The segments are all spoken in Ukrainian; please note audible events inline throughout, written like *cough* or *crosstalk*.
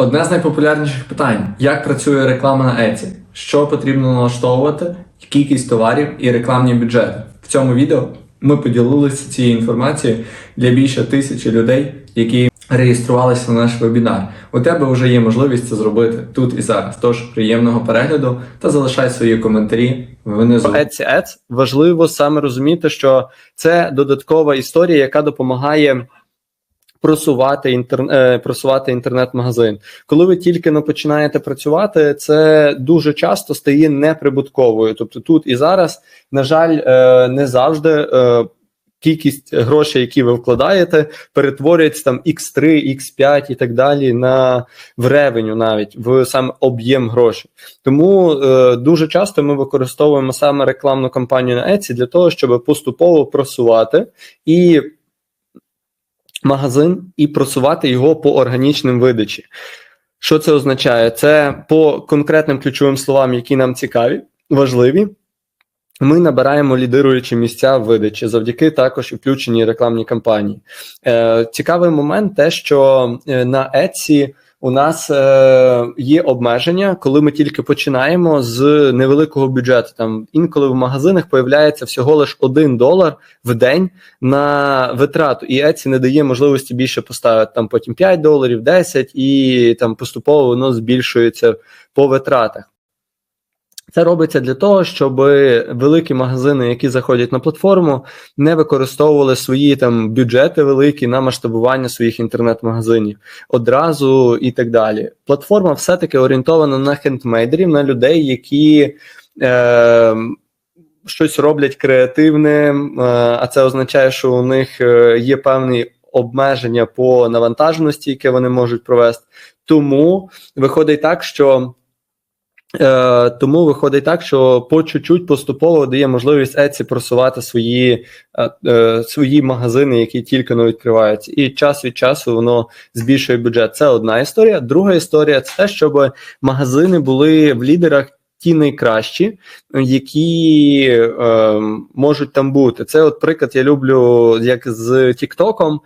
Одне з найпопулярніших питань: як працює реклама на Еці? Що потрібно налаштовувати, кількість товарів і рекламні бюджети. В цьому відео ми поділилися цією інформацією для більше тисячі людей, які реєструвалися на наш вебінар. У тебе вже є можливість це зробити тут і зараз. Тож приємного перегляду та залишай свої коментарі внизу. Etsy Ads важливо саме розуміти, що це додаткова історія, яка допомагає просувати інтер... е, просувати інтернет-магазин. Коли ви тільки но починаєте працювати, це дуже часто стає неприбутковою. Тобто тут і зараз, на жаль, е, не завжди. е, Кількість грошей, які ви вкладаєте, перетворюється там X3, X5 і так далі на в ревеню, навіть в сам об'єм грошей. Тому е, дуже часто ми використовуємо саме рекламну кампанію на Etsy для того, щоб поступово просувати і магазин і просувати його по органічним видачі. Що це означає? Це по конкретним ключовим словам, які нам цікаві, важливі. Ми набираємо лідируючі місця видачі завдяки також включеній рекламній кампанії. Е, Цікавий момент, те, що е, на Etsy у нас е, є обмеження, коли ми тільки починаємо з невеликого бюджету. Там інколи в магазинах появляється всього лише один долар в день на витрату, і еці не дає можливості більше поставити там потім 5 доларів, 10 і там поступово воно збільшується по витратах. Це робиться для того, щоб великі магазини, які заходять на платформу, не використовували свої там бюджети великі на масштабування своїх інтернет-магазинів одразу і так далі. Платформа все-таки орієнтована на хендмейдерів, на людей, які е, щось роблять креативне, е, а це означає, що у них е, є певні обмеження по навантаженості, яке вони можуть провести. Тому виходить так, що. Е, тому виходить так, що по чуть-чуть поступово дає можливість Etsy просувати свої е, е, свої магазини, які тільки не відкриваються, і час від часу воно збільшує бюджет. Це одна історія. Друга історія це те, щоб магазини були в лідерах. Ті найкращі, які е, можуть там бути. Це, от приклад, я люблю як з Тіктоком.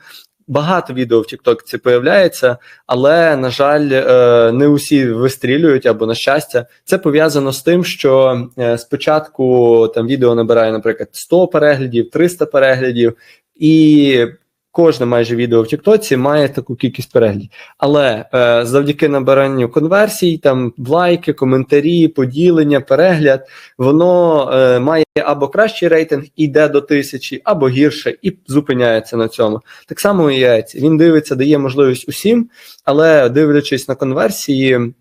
Багато відео в Тіктокці появляється, але на жаль, е, не усі вистрілюють або на щастя. Це пов'язано з тим, що е, спочатку там відео набирає, наприклад, 100 переглядів, 300 переглядів, і кожне майже відео в Тіктоці має таку кількість переглядів. Але е, завдяки набиранню конверсій, там лайки, коментарі, поділення, перегляд, воно е, має або кращий рейтинг, іде до тисячі, або гірше, і зупиняється на цьому. Так само і Etsy. Він дивиться, дає можливість усім, але дивлячись на конверсії.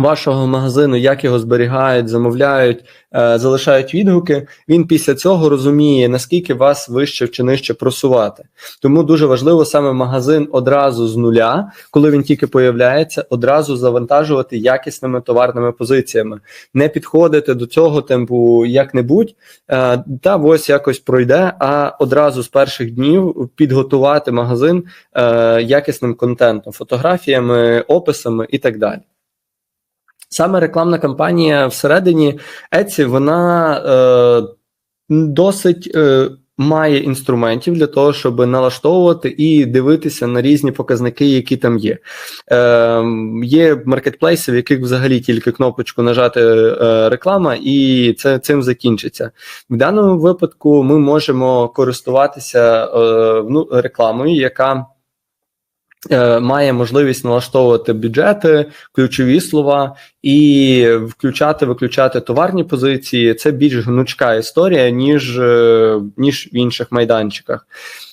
Вашого магазину, як його зберігають, замовляють, е, залишають відгуки. Він після цього розуміє, наскільки вас вище чи нижче просувати. Тому дуже важливо саме магазин одразу з нуля, коли він тільки появляється, одразу завантажувати якісними товарними позиціями, не підходити до цього темпу як-небудь, е, та ось якось пройде, а одразу з перших днів підготувати магазин е, якісним контентом, фотографіями, описами і так далі. Саме рекламна кампанія всередині Etsy, вона е, досить е, має інструментів для того, щоб налаштовувати і дивитися на різні показники, які там є. Е, Є маркетплейси, в яких взагалі тільки кнопочку нажати е, реклама, і це цим закінчиться. В даному випадку ми можемо користуватися е, ну, рекламою, яка має можливість налаштовувати бюджети, ключові слова і включати, виключати товарні позиції. Це більш гнучка історія, ніж, е, ніж в інших майданчиках.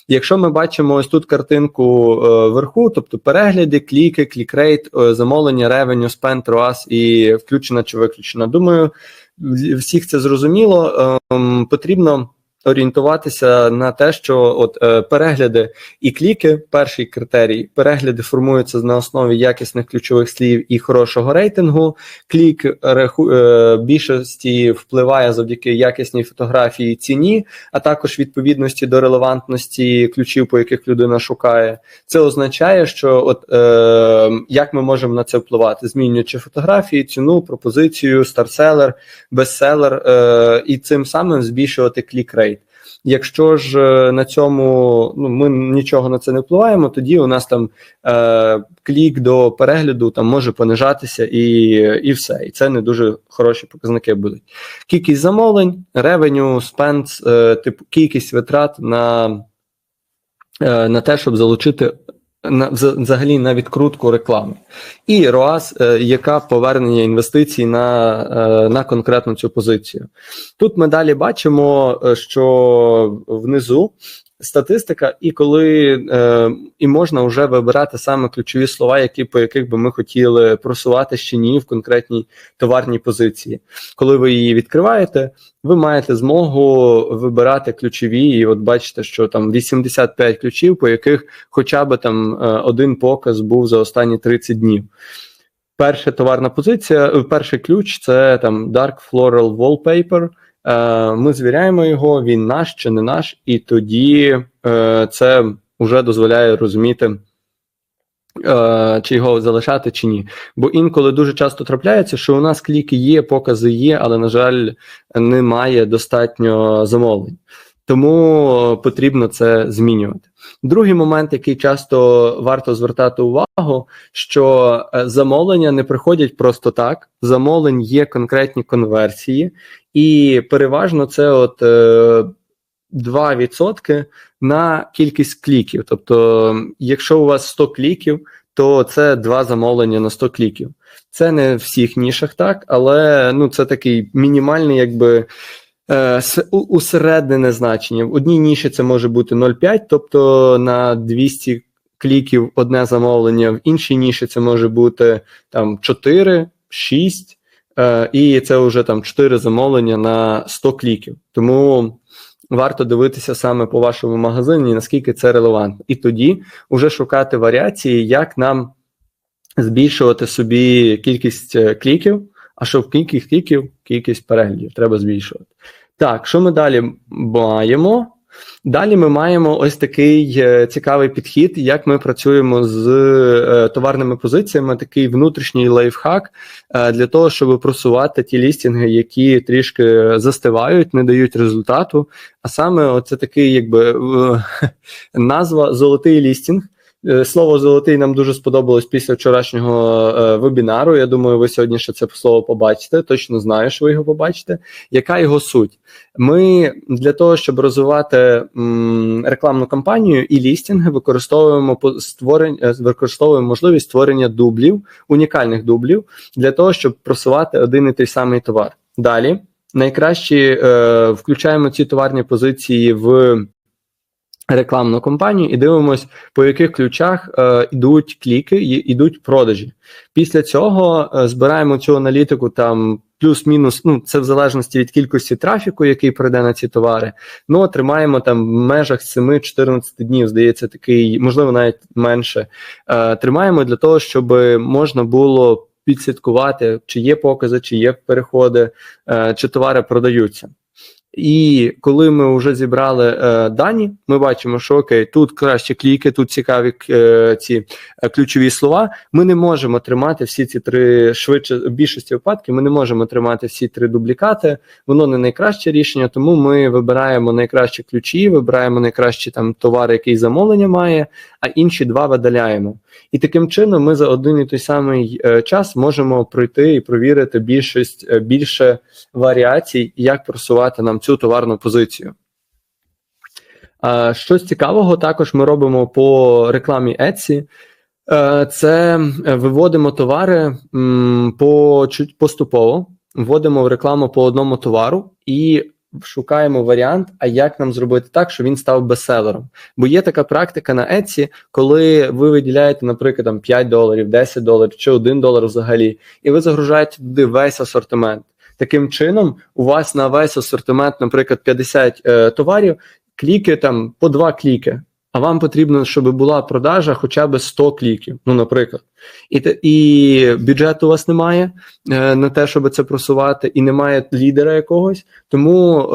Якщо ми бачимо ось тут картинку е, вверху, тобто перегляди, кліки, клікрейт, е, замовлення, ревеню, спенд, ROAS і включена чи виключена. Думаю, всіх це зрозуміло. Е, потрібно орієнтуватися на те, що от е, перегляди і кліки, перший критерій, перегляди формуються на основі якісних ключових слів і хорошого рейтингу. Клік раху, е, більшості впливає завдяки якісній фотографії ціні, а також відповідності до релевантності ключів, по яких людина шукає. Це означає, що от е, як ми можемо на це впливати, змінюючи фотографії, ціну, пропозицію, старселер, бестселер, е, і цим самим збільшувати клік рейт. Якщо ж е, на цьому ну, ми нічого на це не впливаємо, тоді у нас там е, клік до перегляду там може понижатися і, і все. І це не дуже хороші показники будуть. Кількість замовлень, ревеню, спенс, е, типу кількість витрат на, е, на те, щоб залучити на взагалі на відкрутку реклами. І ROAS, е, яка повернення інвестицій на, е, на конкретну цю позицію. Тут ми далі бачимо, е, що внизу статистика, і коли е, і можна вже вибирати саме ключові слова, які по яких би ми хотіли просувати ще ні в конкретній товарній позиції. Коли ви її відкриваєте, ви маєте змогу вибирати ключові, і от бачите, що там 85 ключів, по яких хоча б там е, один показ був за останні 30 днів. Перша товарна позиція, е, перший ключ це там Dark Floral Wallpaper. Е, Ми звіряємо його, він наш чи не наш, і тоді е, це вже дозволяє розуміти, е, чи його залишати, чи ні. Бо інколи дуже часто трапляється, що у нас кліки є, покази є, але, на жаль, немає достатньо замовлень. Тому потрібно це змінювати. Другий момент, який часто варто звертати увагу, що замовлення не приходять просто так. Замовлень є конкретні конверсії, і переважно це от е, 2% на кількість кліків. Тобто, якщо у вас 100 кліків, то це два замовлення на 100 кліків. Це не в всіх нішах так, але ну це такий мінімальний, якби. е, Усереднене значення. В одній ніші це може бути 0,5, тобто на 200 кліків одне замовлення, в іншій ніші це може бути там 4, 6, е, і це вже там 4 замовлення на 100 кліків. Тому варто дивитися саме по вашому магазині, наскільки це релевантно. І тоді вже шукати варіації, як нам збільшувати собі кількість е, кліків, а щоб кількість кліків, кількість переглядів треба збільшувати. Так, що ми далі маємо? Далі ми маємо ось такий е, цікавий підхід, як ми працюємо з е, товарними позиціями, такий внутрішній лайфхак е, для того, щоб просувати ті лістінги, які трішки застивають, не дають результату. А саме оце такий, якби *laughs* назва золотий лістінг. Е, Слово золотий нам дуже сподобалось після вчорашнього е, вебінару. Я думаю, ви сьогодні ще це слово побачите. Точно знаю, що ви його побачите. Яка його суть? Ми для того, щоб розвивати рекламну кампанію і лістінги, використовуємо створень, е, використовуємо можливість створення дублів, унікальних дублів, для того, щоб просувати один і той самий товар. Далі найкраще е, включаємо ці товарні позиції в рекламну кампанію і дивимось, по яких ключах е, йдуть кліки, йдуть продажі. Після цього е, збираємо цю аналітику там плюс-мінус, ну це в залежності від кількості трафіку, який прийде на ці товари. Ну, тримаємо там в межах 7-14 днів, здається, такий, можливо, навіть менше. Е, тримаємо для того, щоб можна було підслідкувати, чи є покази, чи є переходи, е, чи товари продаються. І коли ми вже зібрали е, дані, ми бачимо, що окей, тут краще кліки, тут цікаві е, ці е, ключові слова. Ми не можемо тримати всі ці три швидше в більшості випадків. Ми не можемо тримати всі три дублікати. Воно не найкраще рішення, тому ми вибираємо найкращі ключі, вибираємо найкращі там товари, який замовлення має, а інші два видаляємо. І таким чином ми за один і той самий е, час можемо пройти і провірити більшість е, більше варіацій, як просувати нам цю товарну позицію. Щось цікавого також ми робимо по рекламі Etsy. Е, Це е, виводимо товари по поступово, вводимо в рекламу по одному товару і шукаємо варіант, а як нам зробити так, щоб він став бестселером. Бо є така практика на Etsy, коли ви виділяєте, наприклад, там 5 доларів, 10 доларів чи 1 долар взагалі, і ви загружаєте туди весь асортимент. Таким чином, у вас на весь асортимент, наприклад, 50 е, товарів, кліки там по два кліки. А вам потрібно, щоб була продажа хоча б 100 кліків. Ну, наприклад. І, і бюджету у вас немає е, на те, щоб це просувати, і немає лідера якогось. Тому е,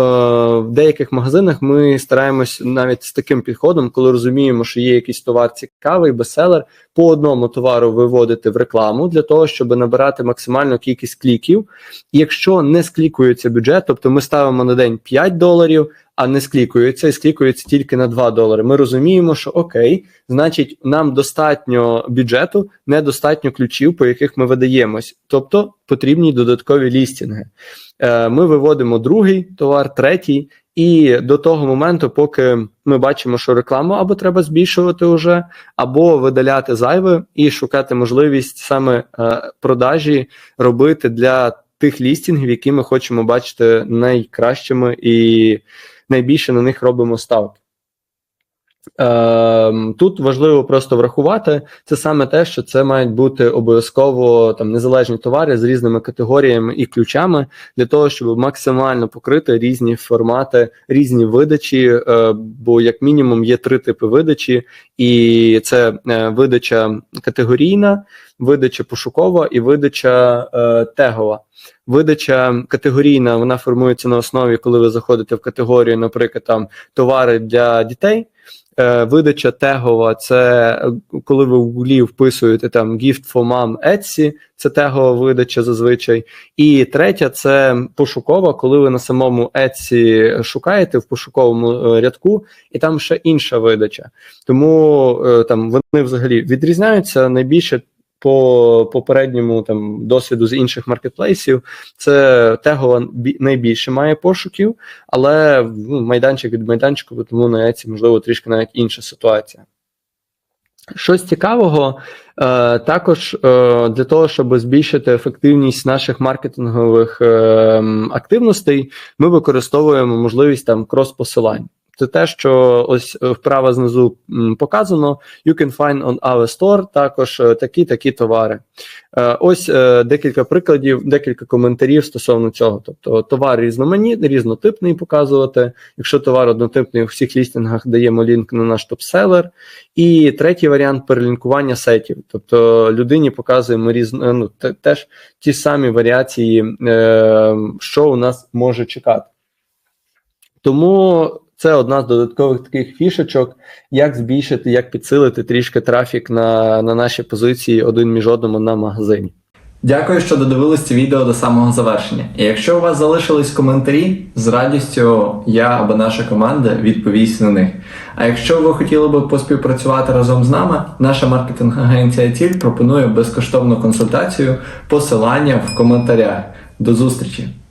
в деяких магазинах ми стараємось навіть з таким підходом, коли розуміємо, що є якийсь товар цікавий, бестселер, по одному товару виводити в рекламу для того, щоб набирати максимальну кількість кліків. І якщо не склікується бюджет, тобто ми ставимо на день 5 доларів, а не склікується, і склікується тільки на 2 долари. Ми розуміємо, що окей, значить, нам достатньо бюджету, недостатньо ключів, по яких ми видаємось, тобто потрібні додаткові лістінги. Е, Ми виводимо другий товар, третій, і до того моменту, поки ми бачимо, що рекламу або треба збільшувати вже, або видаляти зайве і шукати можливість саме е, продажі робити для тих лістінгів, які ми хочемо бачити найкращими і найбільше на них робимо ставки. Ем, Тут важливо просто врахувати це саме те, що це мають бути обов'язково там незалежні товари з різними категоріями і ключами для того, щоб максимально покрити різні формати, різні видачі. е, Бо як мінімум є три типи видачі, і це е, видача категорійна, видача пошукова і видача е, тегова. Видача категорійна вона формується на основі, коли ви заходите в категорію, наприклад, там товари для дітей. Е, Видача тегова це е, коли ви в Гуглі вписуєте там gift for mom Etsy, це тегова видача зазвичай. І третя це пошукова, коли ви на самому Etsy шукаєте в пошуковому е, рядку, і там ще інша видача. Тому там вони взагалі відрізняються найбільше по попередньому там досвіду з інших маркетплейсів. Це тегова найбільше має пошуків, але ну, майданчик від майданчику, тому на Еці, можливо, трішки навіть інша ситуація. Щось цікавого, е, також е, для того, щоб збільшити ефективність наших маркетингових е, активностей, ми використовуємо можливість там крос-посилань. Це те, що ось е, вправо знизу показано: you can find on our store також е, такі такі товари. Е, Ось е, декілька прикладів, декілька коментарів стосовно цього. Тобто товар різноманітний, різнотипний показувати. Якщо товар однотипний, у всіх лістингах даємо лінк на наш топ-селер. І третій варіант перелінкування сетів. Тобто людині показуємо різно, ну, те- теж ті самі варіації, е, що у нас може чекати. Тому це одна з додаткових таких фішечок, як збільшити, як підсилити трішки трафік на, на наші позиції один між одному на магазині. Дякую, що додивились це відео до самого завершення. І якщо у вас залишились коментарі, з радістю я або наша команда відповість на них. А якщо ви хотіли би поспівпрацювати разом з нами, наша маркетинг-агенція Ціль пропонує безкоштовну консультацію, посилання в коментарях. До зустрічі!